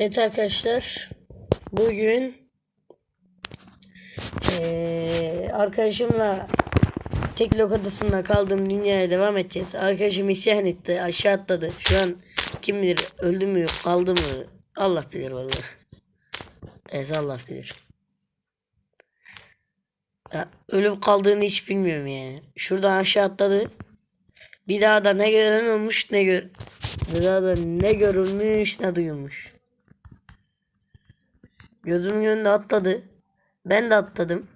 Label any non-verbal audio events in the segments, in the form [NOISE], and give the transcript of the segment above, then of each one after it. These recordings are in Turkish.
Evet arkadaşlar. Bugün eee, arkadaşımla tek lok adasında kaldığım dünyaya devam edeceğiz. Arkadaşım isyan etti. Aşağı atladı. Şu an kim bilir öldü mü kaldı mı? Allah bilir vallahi. Evet Allah bilir. Ya, ölüp kaldığını hiç bilmiyorum yani. Şuradan aşağı atladı. Bir daha da ne gören olmuş ne gör bir daha da ne görülmüş ne duyulmuş. Gözümün önünde atladı. Ben de atladım.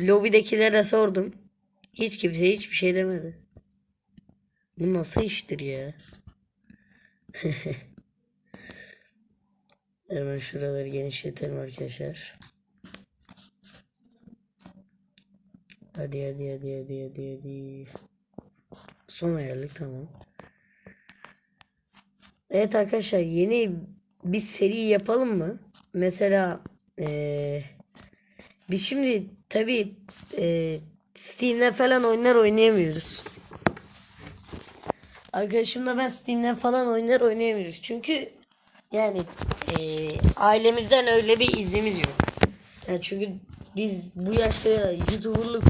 Lobidekilere sordum. Hiç kimse hiçbir şey demedi. Bu nasıl iştir ya? [LAUGHS] Hemen şuraları genişletelim arkadaşlar. Hadi hadi hadi hadi hadi hadi. Sona geldik tamam. Evet arkadaşlar yeni bir seri yapalım mı? Mesela eee biz şimdi tabi Steam'de falan oyunlar oynayamıyoruz. Arkadaşımla ben Steam'den falan oyunlar oynayamıyoruz. Çünkü yani eee, ailemizden öyle bir iznimiz yok. Yani çünkü biz bu yaşta YouTuber'lık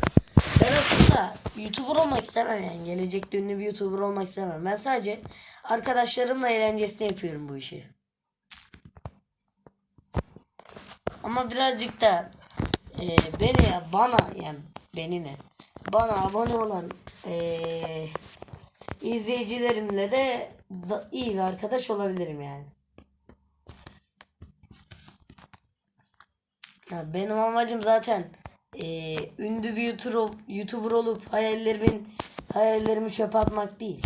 ben aslında YouTuber olmak istemem yani. Gelecekte ünlü bir YouTuber olmak istemem. Ben sadece arkadaşlarımla eğlencesine yapıyorum bu işi. Ama birazcık da e, beni ya bana yani beni ne bana abone olan e, izleyicilerimle de da, iyi bir arkadaş olabilirim yani. Ya benim amacım zaten e, ünlü bir YouTuber, YouTuber olup hayallerimin hayallerimi çöpe atmak değil.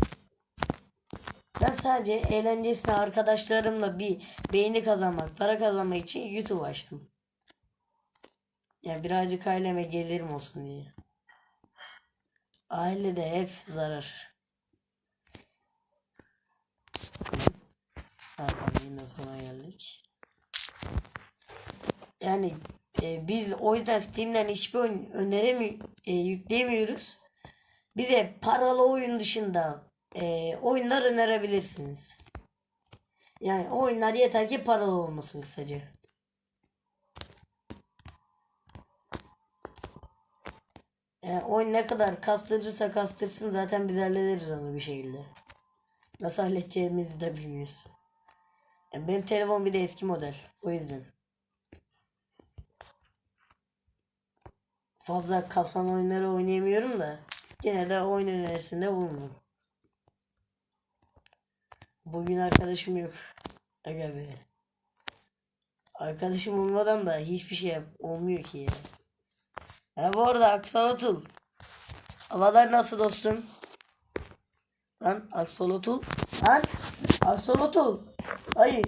Ben sadece eğlencesine arkadaşlarımla bir beğeni kazanmak, para kazanmak için YouTube açtım. Yani birazcık aileme gelirim olsun diye. Aile de hep zarar. Tamam yine sona geldik. Yani e, biz o yüzden Steam'den hiçbir oyun öneremi e, yükleyemiyoruz. Bize paralı oyun dışında e, oyunlar önerebilirsiniz. Yani oyunlar yeter ki paralı olmasın kısaca. Yani oyun ne kadar kastırırsa kastırsın zaten biz hallederiz onu bir şekilde. Nasıl halledeceğimizi de bilmiyoruz. Yani benim telefon bir de eski model. O yüzden. Fazla kasan oyunları oynayamıyorum da. Yine de oyun önerisinde bulundum. Bugün arkadaşım yok. Aga be. Arkadaşım olmadan da hiçbir şey olmuyor ki ya. Ya bu arada Aksolotul. Havalar nasıl dostum? Lan Aksolotul. Lan Aksolotul. Hayır.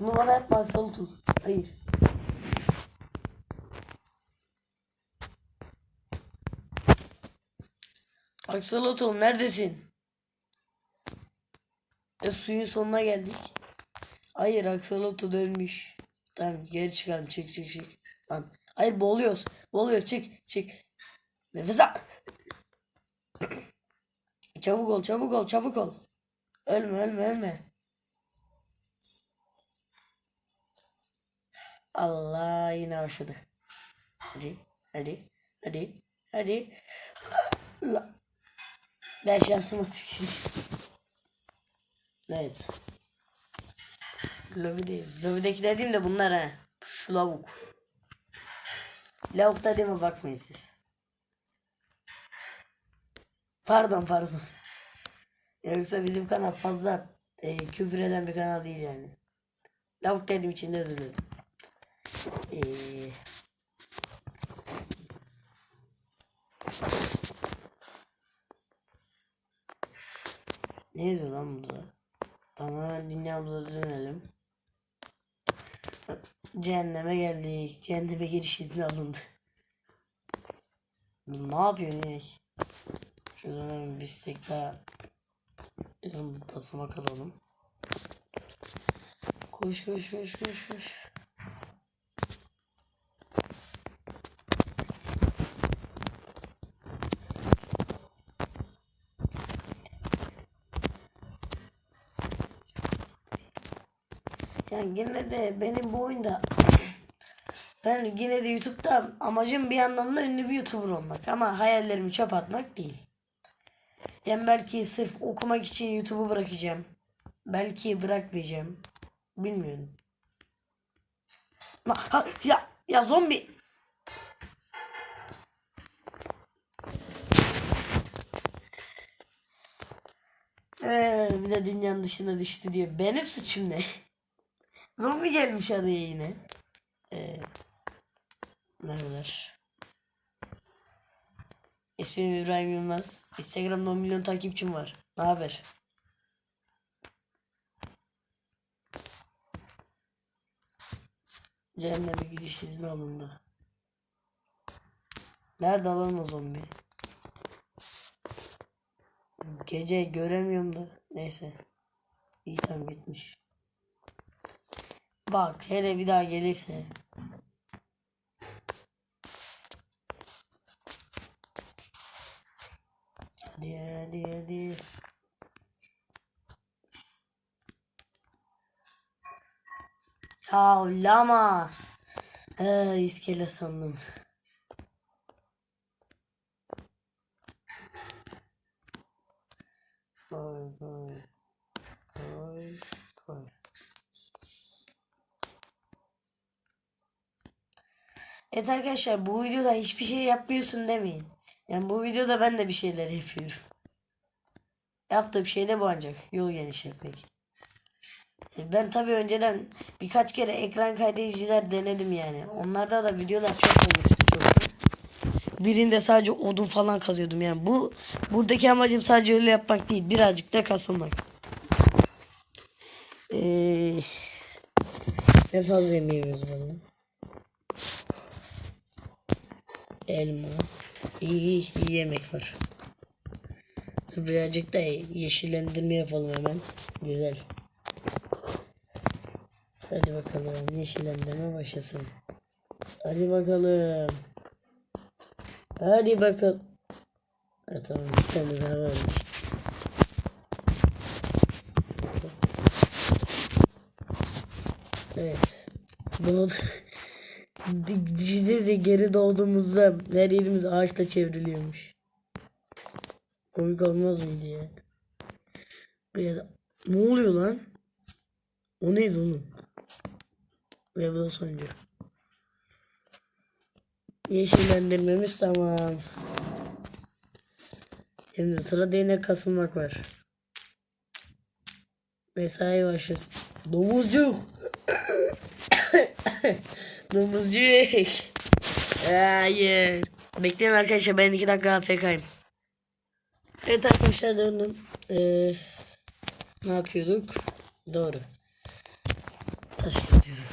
Numara yapma Aksolotul. Hayır. Aksolotul neredesin? E, suyun sonuna geldik. Hayır Aksolotul ölmüş. Tamam geri çıkalım çık çık çık. Lan. Hayır boğuluyoruz. Boğuluyoruz çık çık. Nefes al. [CLEARS THROAT] çabuk ol çabuk ol çabuk ol. Ölme ölme ölme. Allah yine başladı. Hadi hadi hadi hadi. Allah. Ben şansıma tüküreyim. Evet. Lobideyiz. Lobideki dediğim de bunlar ha. Şu lavuk. Lavuk dediğime bakmayın siz. Pardon pardon. Yoksa bizim kanal fazla e, küfür eden bir kanal değil yani. Lavuk dediğim için de özür dilerim. Eee... Ne yazıyor lan burada? Tamamen dünyamıza dönelim. Cehenneme geldik. Cehenneme giriş izni alındı. Bu ne yapıyor inek? Şuradan hemen bir istek daha basamak alalım. Koş koş koş koş koş. Yani yine de benim bu oyunda [CLEARS THROAT] ben yine de YouTube'da amacım bir yandan da ünlü bir YouTuber olmak ama hayallerimi çöp atmak değil. Yani belki sırf okumak için YouTube'u bırakacağım. Belki bırakmayacağım. Bilmiyorum. Ha, ya ya zombi. Ee, bir de dünyanın dışına düştü diyor. Benim suçum ne? [LAUGHS] Zombi gelmiş adaya yine. Ee, neredeler? İsmim İbrahim Yılmaz. Instagram'da 10 milyon takipçim var. Ne haber? Cehenneme gidiş izni alındı. Nerede lan o zombi? Gece göremiyorum da. Neyse. İyi tam gitmiş. Bak hele bir daha gelirse. Hadi hadi hadi. Ya lama. Ee, iskele sandım. Koy koy. Koy koy. Evet arkadaşlar bu videoda hiçbir şey yapmıyorsun demeyin. Yani bu videoda ben de bir şeyler yapıyorum. Yaptığım şey de bu ancak. Yol genişletmek. Şimdi ben tabii önceden birkaç kere ekran kaydediciler denedim yani. Onlarda da videolar çok olmuştu çok. Birinde sadece odun falan kazıyordum yani. Bu buradaki amacım sadece öyle yapmak değil. Birazcık da kasılmak. Ee, ne fazla yemeğimiz var lan? Elma. İyi, iyi, yemek var. Dur birazcık da yeşillendirme yapalım hemen. Güzel. Hadi bakalım yeşillendirme başlasın. Hadi bakalım. Hadi bakalım. Ha, tamam daha varmış. Evet. Doğdu. [LAUGHS] Düşünsenize geri doğduğumuzda her yerimiz ağaçla çevriliyormuş. Komik olmaz mıydı ya? Buraya. Ne oluyor lan? O neydi oğlum? Ve bu da sonuncu. Yeşillendirmemiz tamam. Şimdi sırada yine kasılmak var. Mesai başlasın. Domuzcuk. Domuzcuk. Hayır. Bekleyin arkadaşlar ben iki dakika AFK'yim. Evet arkadaşlar döndüm. Ee, ne yapıyorduk? Doğru. Taş getiriyorduk.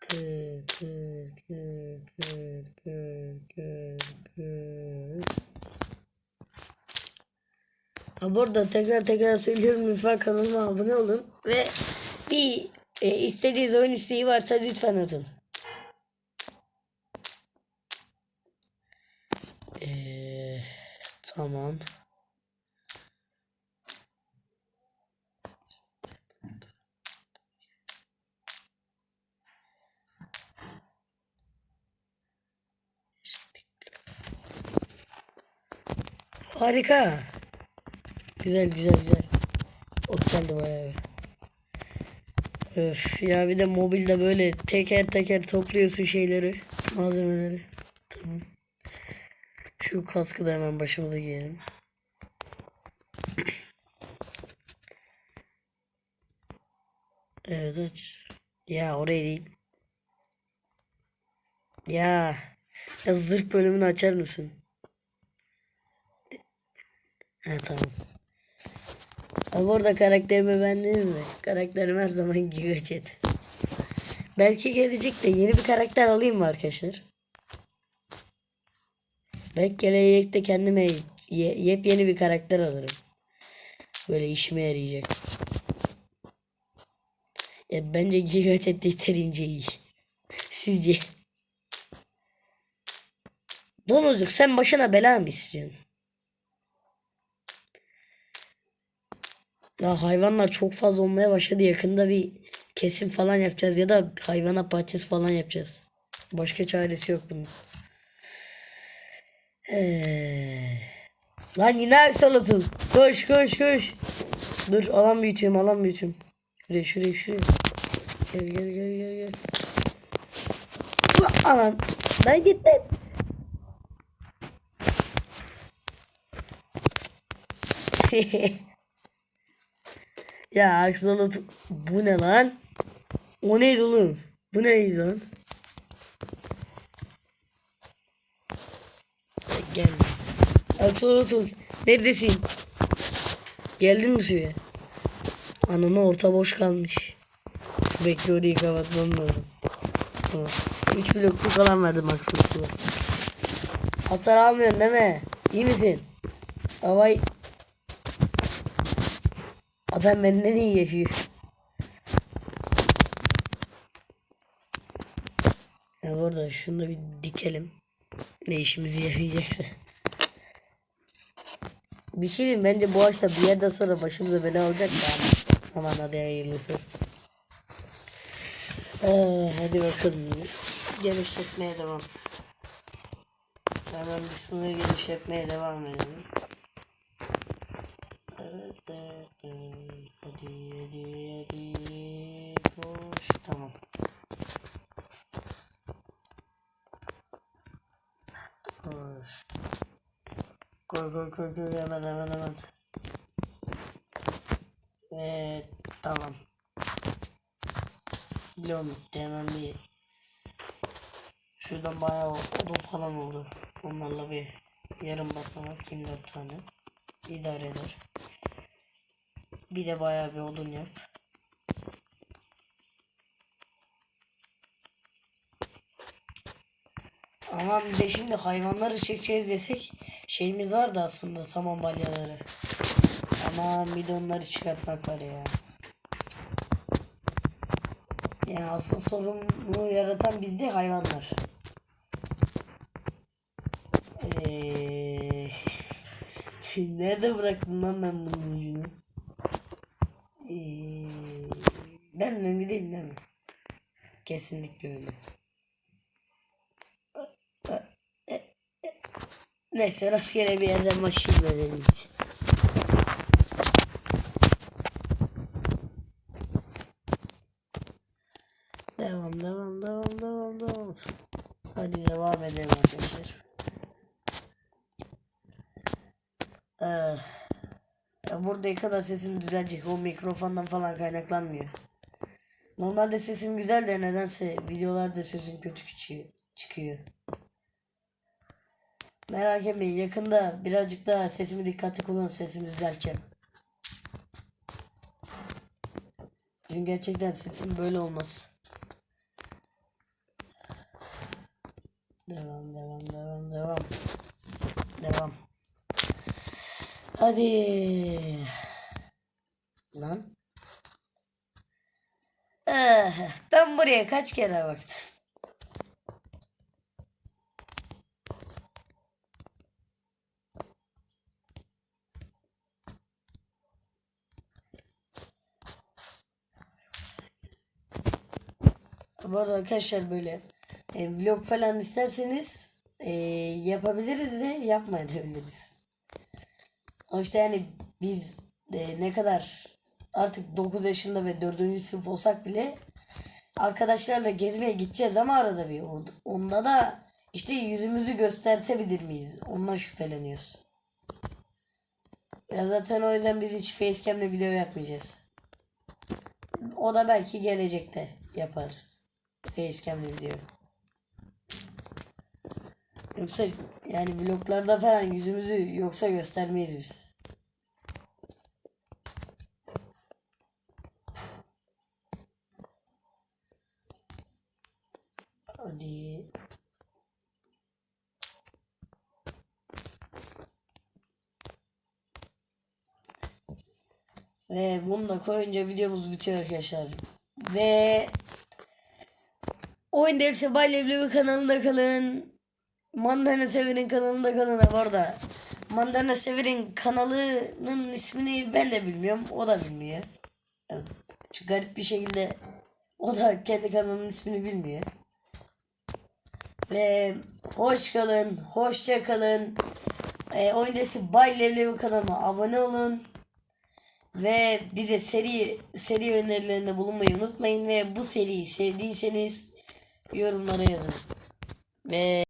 Kır, kır, kır, kır, kır, kır, kır. Ha bu arada tekrar tekrar söylüyorum lütfen kanalıma abone olun ve bir e, istediğiniz oyun isteği varsa lütfen atın. Ee, tamam. Harika. Güzel güzel güzel. Ot geldi bayağı. Öf ya bir de mobilde böyle teker teker topluyorsun şeyleri, malzemeleri. Tamam. Şu kaskı da hemen başımıza giyelim. Evet aç. Ya oraya değil. Ya. Ya zırh bölümünü açar mısın? Ha tamam. Ama orada karakterimi beğendiniz mi? Karakterim her zaman Giga Chat. Belki gelecek de yeni bir karakter alayım mı arkadaşlar? Belki gelecekte kendime ye, yepyeni bir karakter alırım. Böyle işime yarayacak. Ya bence Giga Chat yeterince iyi. [LAUGHS] Sizce? Domuzluk sen başına bela mı istiyorsun? Ya hayvanlar çok fazla olmaya başladı. Yakında bir kesim falan yapacağız ya da hayvanat bahçesi falan yapacağız. Başka çaresi yok bunun. Ee, Lan yine aksolotun. Koş koş koş. Dur alan büyüteyim alan büyüteyim. Şuraya şuraya şuraya. Gel gel gel gel gel. Aman ben gittim. [LAUGHS] ya aksolot bu ne lan? O neydi oğlum? Bu neydi lan? Gel. Aksolotl neredesin? Geldin mi suya? Ananı orta boş kalmış. Bekle orayı kapatmam lazım. Tamam. 3 blokluk falan verdim Aksolotlu'ya. Hasar almıyorsun değil mi? İyi misin? Havay. Adam benden iyi yaşıyor. Ya orada şunu da bir dikelim. Ne işimize yarayacaksa. Bir şey diyeyim bence bu ağaçta bir yerden sonra başımıza bela olacak da ama. Aman hadi hayırlısı. Ee, hadi bakalım. Genişletmeye devam. Hemen bir sınır genişletmeye devam edelim. Hadi hadi hadi koş tamam. Koş. Koy koy koy koy hemen hemen hemen. Ve tamam. Biliyorum bitti hemen bir. Şuradan bayağı odun falan oldu. Onlarla bir yarım basamak 24 tane. idare eder. Bir de bayağı bir odun yap. Ama bir de şimdi hayvanları çekeceğiz desek şeyimiz vardı aslında saman balyaları. Ama bir de onları çıkartmak var ya. Yani asıl sorunu yaratan bizde hayvanlar. Ee, [LAUGHS] nerede bıraktım lan ben bunun ucunu? Ee, ben önemli değilim değil mi? Kesinlikle öyle. Neyse rastgele bir yerden başlayayım verelim biz. Devam devam devam devam devam. Hadi devam edelim arkadaşlar. Ee, ya burada kadar sesim düzelecek o mikrofondan falan kaynaklanmıyor. Normalde sesim güzel de nedense videolarda sesim kötü çıkıyor. Merak etmeyin yakında birazcık daha sesimi dikkatli kullanıp sesimi düzelteceğim. Çünkü gerçekten sesim böyle olmaz. Devam devam devam devam. Devam. Hadi. Lan. Eh, ben buraya kaç kere baktım. Bu arada arkadaşlar böyle e, vlog falan isterseniz e, yapabiliriz de yapmayabiliriz. O işte yani biz e, ne kadar artık 9 yaşında ve 4. sınıf olsak bile arkadaşlarla gezmeye gideceğiz ama arada bir onda da işte yüzümüzü göstertebilir miyiz? Ondan şüpheleniyoruz. Ya zaten o yüzden biz hiç facecam'le video yapmayacağız. O da belki gelecekte yaparız. Facecam'le video. Yoksa yani vloglarda falan yüzümüzü yoksa göstermeyiz biz. Hadi. Ve bunu da koyunca videomuz bitiyor arkadaşlar. Ve Oyun Dersi Bay Leblebi kanalında kalın. Mandana Sever'in kanalında kalın bu arada. Mandana Sever'in kanalının ismini ben de bilmiyorum. O da bilmiyor. Yani Çünkü garip bir şekilde o da kendi kanalının ismini bilmiyor. Ve hoş kalın, hoşça kalın. E, Oyundası Bay Levlevi kanalıma abone olun. Ve bize seri seri önerilerinde bulunmayı unutmayın ve bu seriyi sevdiyseniz yorumlara yazın. Ve